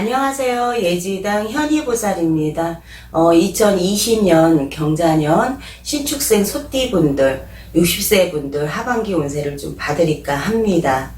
안녕하세요. 예지당 현희보살입니다. 어, 2020년 경자년 신축생 소띠분들, 60세 분들 하반기 운세를 좀 받으리까 합니다.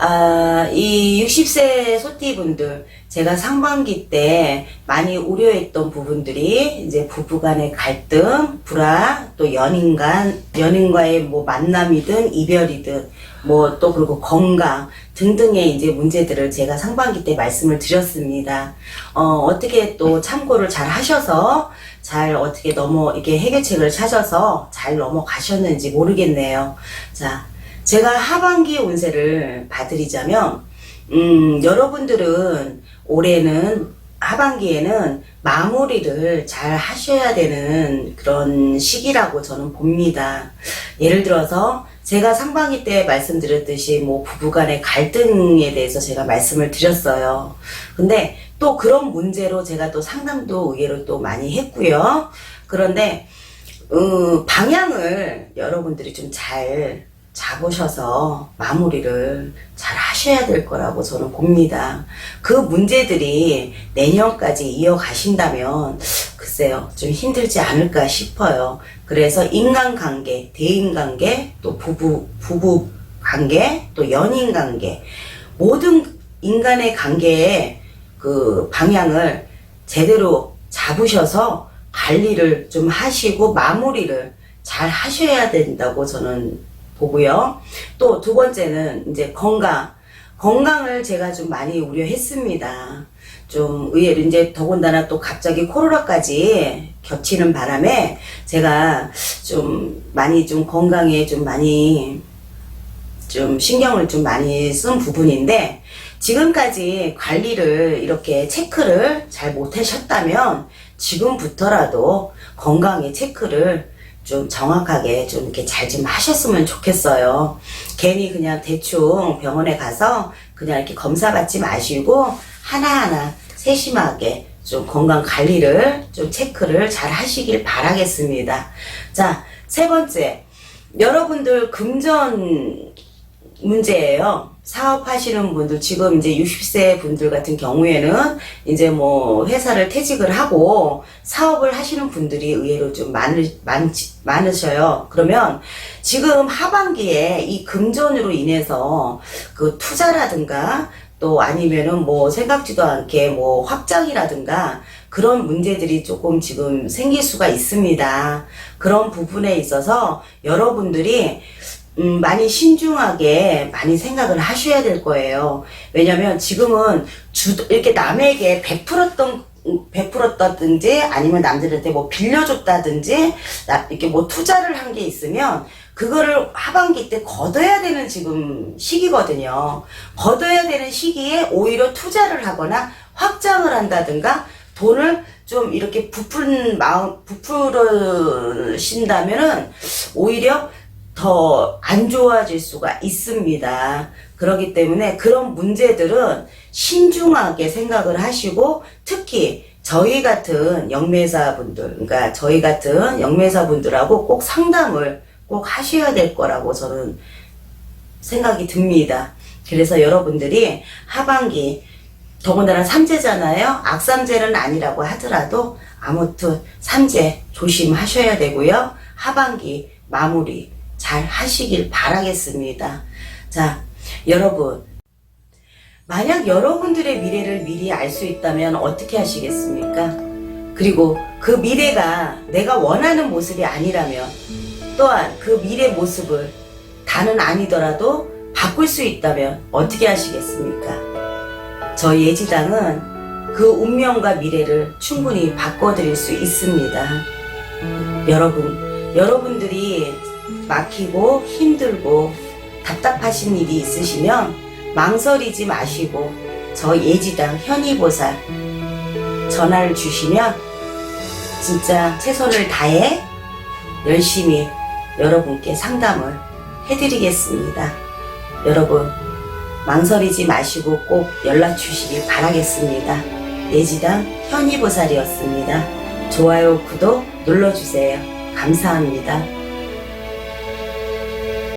아, 이 60세 소띠분들, 제가 상반기 때 많이 우려했던 부분들이 이제 부부간의 갈등, 불화, 또 연인간, 연인과의 뭐 만남이든 이별이든 뭐 또 그리고 건강 등등의 이제 문제들을 제가 상반기 때 말씀을 드렸습니다. 어, 어떻게 또 참고를 잘 하셔서 잘 어떻게 넘어, 이렇게 해결책을 찾아서 잘 넘어가셨는지 모르겠네요. 자, 제가 하반기 운세를 봐드리자면, 음, 여러분들은 올해는 하반기에는 마무리를 잘 하셔야 되는 그런 시기라고 저는 봅니다. 예를 들어서 제가 상반기 때 말씀드렸듯이 뭐 부부간의 갈등에 대해서 제가 말씀을 드렸어요. 근데 또 그런 문제로 제가 또 상담도 의외로 또 많이 했고요. 그런데 어, 방향을 여러분들이 좀 잘 잡으셔서 마무리를 잘 하셔야 될 거라고 저는 봅니다. 그 문제들이 내년까지 이어가신다면 글쎄요, 좀 힘들지 않을까 싶어요. 그래서 인간관계, 대인관계, 또 부부, 부부 관계, 또 연인 관계, 모든 인간의 관계의 그 방향을 제대로 잡으셔서 관리를 좀 하시고 마무리를 잘 하셔야 된다고 저는 보고요. 또 두 번째는 이제 건강. 건강을 제가 좀 많이 우려했습니다. 좀 의외로 이제 더군다나 또 갑자기 코로나까지 겹치는 바람에 제가 좀 많이 좀 건강에 좀 많이 좀 신경을 좀 많이 쓴 부분인데 지금까지 관리를 이렇게 체크를 잘 못하셨다면 지금부터라도 건강에 체크를 좀 정확하게 좀 이렇게 잘 좀 하셨으면 좋겠어요. 괜히 그냥 대충 병원에 가서 그냥 이렇게 검사 받지 마시고 하나하나 세심하게 좀 건강 관리를 좀 체크를 잘 하시길 바라겠습니다. 자, 세 번째. 여러분들 금전 문제예요. 사업하시는 분들, 지금 이제 60세 분들 같은 경우에는 이제 뭐 회사를 퇴직을 하고 사업을 하시는 분들이 의외로 좀 많으, 많, 많으셔요. 그러면 지금 하반기에 이 금전으로 인해서 그 투자라든가 또 아니면은 뭐 생각지도 않게 뭐 확장이라든가 그런 문제들이 조금 지금 생길 수가 있습니다. 그런 부분에 있어서 여러분들이 음, 많이 신중하게 많이 생각을 하셔야 될 거예요. 왜냐면 지금은 주, 이렇게 남에게 베풀었던, 베풀었다든지 아니면 남들한테 뭐 빌려줬다든지 나- 이렇게 뭐 투자를 한 게 있으면 그거를 하반기 때 걷어야 되는 지금 시기거든요. 걷어야 되는 시기에 오히려 투자를 하거나 확장을 한다든가 돈을 좀 이렇게 부풀 마음 부풀으신다면은 오히려 더 안 좋아질 수가 있습니다. 그렇기 때문에 그런 문제들은 신중하게 생각을 하시고 특히 저희 같은 영매사분들, 그러니까 저희 같은 영매사분들하고 꼭 상담을 꼭 하셔야 될 거라고 저는 생각이 듭니다. 그래서 여러분들이 하반기 더군다나 삼재잖아요. 악삼재는 아니라고 하더라도 아무튼 삼재 조심하셔야 되고요. 하반기 마무리 잘 하시길 바라겠습니다. 자, 여러분. 만약 여러분들의 미래를 미리 알 수 있다면 어떻게 하시겠습니까? 그리고 그 미래가 내가 원하는 모습이 아니라면 또한 그 미래 모습을 다는 아니더라도 바꿀 수 있다면 어떻게 하시겠습니까? 저 예지당은 그 운명과 미래를 충분히 바꿔드릴 수 있습니다. 여러분, 여러분들이 막히고 힘들고 답답하신 일이 있으시면 망설이지 마시고 저 예지당 현이보살 전화를 주시면 진짜 최선을 다해 열심히 여러분께 상담을 해드리겠습니다. 여러분, 망설이지 마시고 꼭 연락 주시길 바라겠습니다. 예지당 현이보살이었습니다. 좋아요, 구독 눌러주세요. 감사합니다.